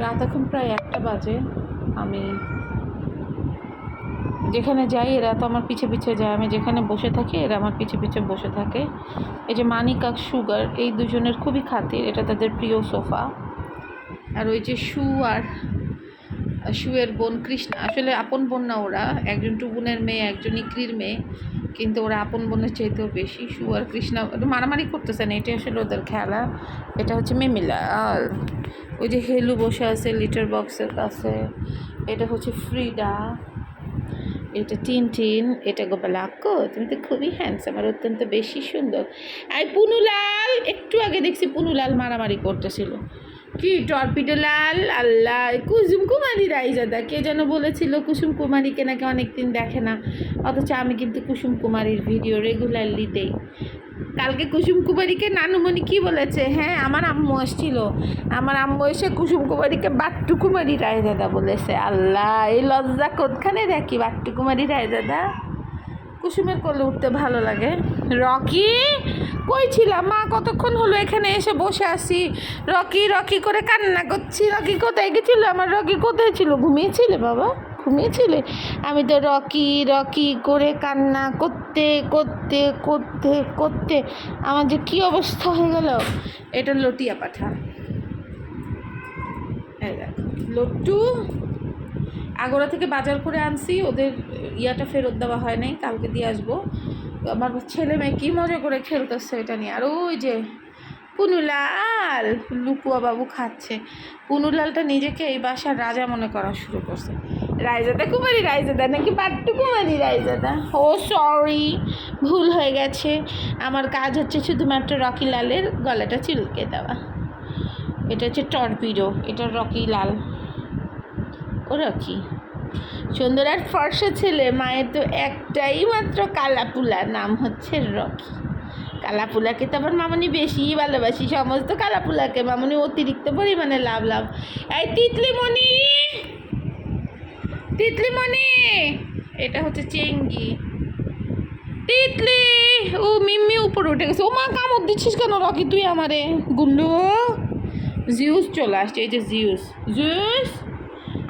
রাত এখন প্রায় একটা বাজে। আমি যেখানে যাই, এরা তো আমার পিছে পিছে যায়। আমি যেখানে বসে থাকি, এরা আমার পিছে পিছে বসে থাকে। এই যে মানিক আর সুগার, এই দুজনের খুবই খাতির। এটা তাদের প্রিয় সোফা। আর ওই যে শু আর শুয়ের বোন কৃষ্ণা। আসলে আপন বোন না ওরা, একজন টুবুনের মেয়ে, একজন ইকরির মেয়ে, কিন্তু ওরা আপন বোনের চাইতেও বেশি। শু আর কৃষ্ণা মারামারি করতেছে না এটা আসলে ওদের খেলা। এটা হচ্ছে মেমিলা। আর ওই যে হেলু বসে আছে, লিটার বক্সের কাছে। এটা হচ্ছে ফ্রিডা। এটা টিন টিন এটা গোপালাক্কো তুমি তো খুবই হ্যান্ডসাম আর অত্যন্ত বেশি সুন্দর। আর পুনুলাল, একটু আগে দেখছি পুনুলাল মারামারি করতেছিল। কি টর্পিডো লাল, আল্লাহ, কুসুম কুমারী রাইজাদা কে যেন বলেছিল কুসুম কুমারীকে নাকি অনেকদিন দেখে না। অথচ আমি কিন্তু কুসুম কুমারীর ভিডিও রেগুলারলি দেই। কালকে কুসুম কুমারীকে নানুমণি কি বলেছে? হ্যাঁ আমার আম্মু আসছিল। আমার আম্মু এসে কুসুম কুমারীকে বাট্টু কুমারী রায়দাদা বলেছে। আল্লাহ, এই লজ্জা কোনখানে দেখি বাট্টু কুমারী রায়দাদা কুসুমের কোলে উঠতে ভালো লাগে। রকি, কই ছিলাম মা, কতক্ষণ হলো এখানে এসে বসে আছি? রকি রকি করে কান্না করছি। রকি কোথায় গেছিল? আমার রকি কোথায় ছিল? ঘুমিয়েছিলে বাবা? ঘুমিয়েছিলে? আমি তো রকি রকি করে কান্না করতে করতে করতে করতে আমার যে কী অবস্থা হয়ে গেল? এটা লটিয়া পাঠা। লট্টু আগোড়া থেকে বাজার করে আনছি, ওদের ইয়াটা ফেরত দেওয়া হয় নাই, কালকে দিয়ে আসব। আমার ছেলে মেয়ে কী মজা করে খেলতেছে এটা নিয়ে। আর ওই যে পুনুলাল, লুকুয়া বাবু খাচ্ছে। পুনুলালটা নিজেকে এই বাসার রাজা মনে করা শুরু করছে। রায়জাদা কুমারী রায়জাদা নাকি বাট্টু কুমারী রায়জাদা ও সরি ভুল হয়ে গেছে। আমার কাজ হচ্ছে শুধুমাত্র রকি লালের গলাটা চুলকে দেওয়া। এটা হচ্ছে টর্পিডো, এটা রকি লাল। রকি সুন্দর আর ফর্সা ছেলে, মায়ের তো একটাই মাত্র কালাপুলা, নাম হচ্ছে রকি। কালাপুলাকে তো আমার মামনি বেশি ভালোবাসি, সমস্ত কালাপুলাকে। মামনি অতিরিক্ত পরিমাণে লাভ লাভ। এই তিতলিমণি! তিতলিমণি! এটা হচ্ছে চেঙ্গি। তিতলি! ও মিম্মি উপরে উঠে গেছে। ও মা, কামড় দিচ্ছিস কেন রকি তুই আমারে? গুল্লু জিউস চলে আসছে, এই যে জিউস। জিউস!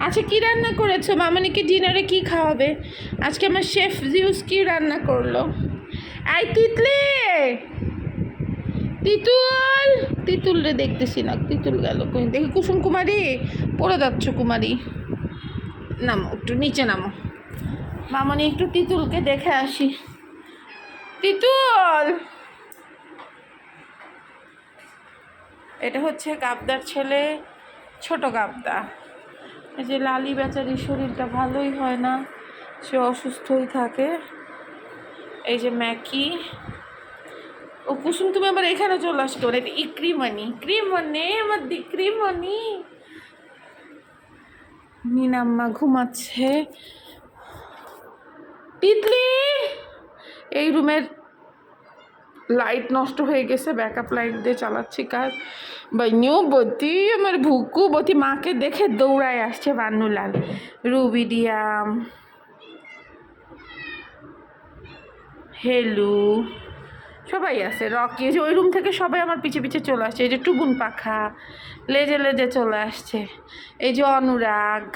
আচ্ছা কী রান্না করেছ? মামনিকে ডিনারে কি খাওয়াবে? আজকে আমার শেফ জিউস কি রান্না করল? আই, তিতলে! তিতুল! তিতুল রে, দেখতেছি না। তিতুল গেল দেখি কুসুম কুমারী? পড়ে যাচ্ছ কুমারী। নামো, একটু নিচে নামো। মামনি, একটু তিতুলকে দেখে আসি। তিতুল! এটা হচ্ছে গাবদার ছেলে, ছোট গাবদা। এই যে লালি বেচারির শরীরটা ভালোই হয় না, সে অসুস্থই থাকে। এই যে ম্যাকি। ও কুসুম, তুমি আবার এখানে চলে আসতো এটা ইক্রিমণি ক্রিমনি আমার দি ক্রিমণি মিনাম্মা ঘুমাচ্ছে। তিতলি, এই রুমের লাইট নষ্ট হয়ে গেছে ব্যাকআপ লাইট দিয়ে চালাচ্ছি কাজ। বৈনিও বতি আমার ভুকু বতি মাকে দেখে দৌড়ায় আসছে বান্নুলাল রুবিডিয়াম হেলু সবাই আছে রকি যে ওই রুম থেকে সবাই আমার পিছে পিছে চলে আসছে এই যে টুগুন পাখা লেজে লেজে চলে আসছে এই যে অনুরাগ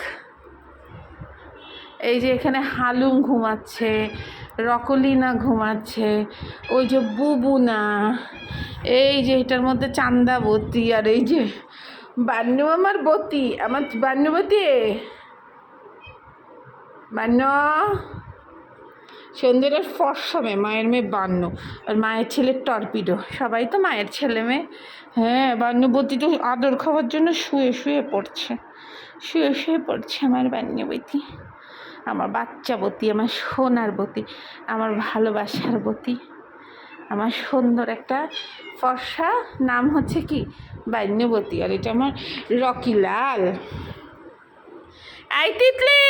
এই যে এখানে হালুম ঘুমাচ্ছে রকলিনা ঘুমাচ্ছে, ওই যে বুবুনা এই যে এটার মধ্যে চান্দাবতী আর এই যে বান্নু আমার বতি, আমার বান্নুবতী বান্ন? সন্ধ্যের ফর্সা মেয়ে, মায়ের মেয়ে বান্ন। আর মায়ের ছেলে টর্পিডো। সবাই তো মায়ের ছেলে মেয়ে। হ্যাঁ বান্যবতী তো আদর খাওয়ার জন্য শুয়ে শুয়ে পড়ছে। শুয়ে শুয়ে পড়ছে আমার বান্যবতী আমার বাচ্চাবতী আমার সোনার বতী আমার ভালোবাসার বতী আমার সুন্দর একটা ফর্সা নাম হচ্ছে কি? বান্যবতী আর এটা আমার রকি লাল। আই তিতলি!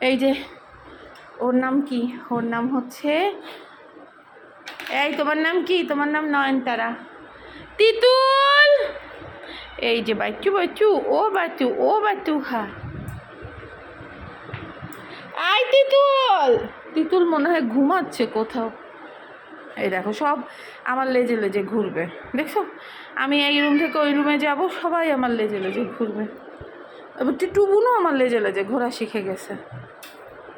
এই যে ওর নাম কি? ওর নাম হচ্ছে এই, তোমার নাম কি? তোমার নাম নয়নতারা। তিতুল! এই যে বাচ্চু বাচ্চু, ও বাচ্চু ও বাচ্চু, হা। আই, তিতুল! তিতুল মনে হয় ঘুমাচ্ছে কোথাও। এই দেখো, সব আমার লেজে লেজে ঘুরবে। দেখছ? আমি এই রুম থেকে ওই রুমে যাব, সবাই আমার লেজে লেজে ঘুরবে। এবার টুবুনও আমার লেজে লেজে ঘোরা শিখে গেছে।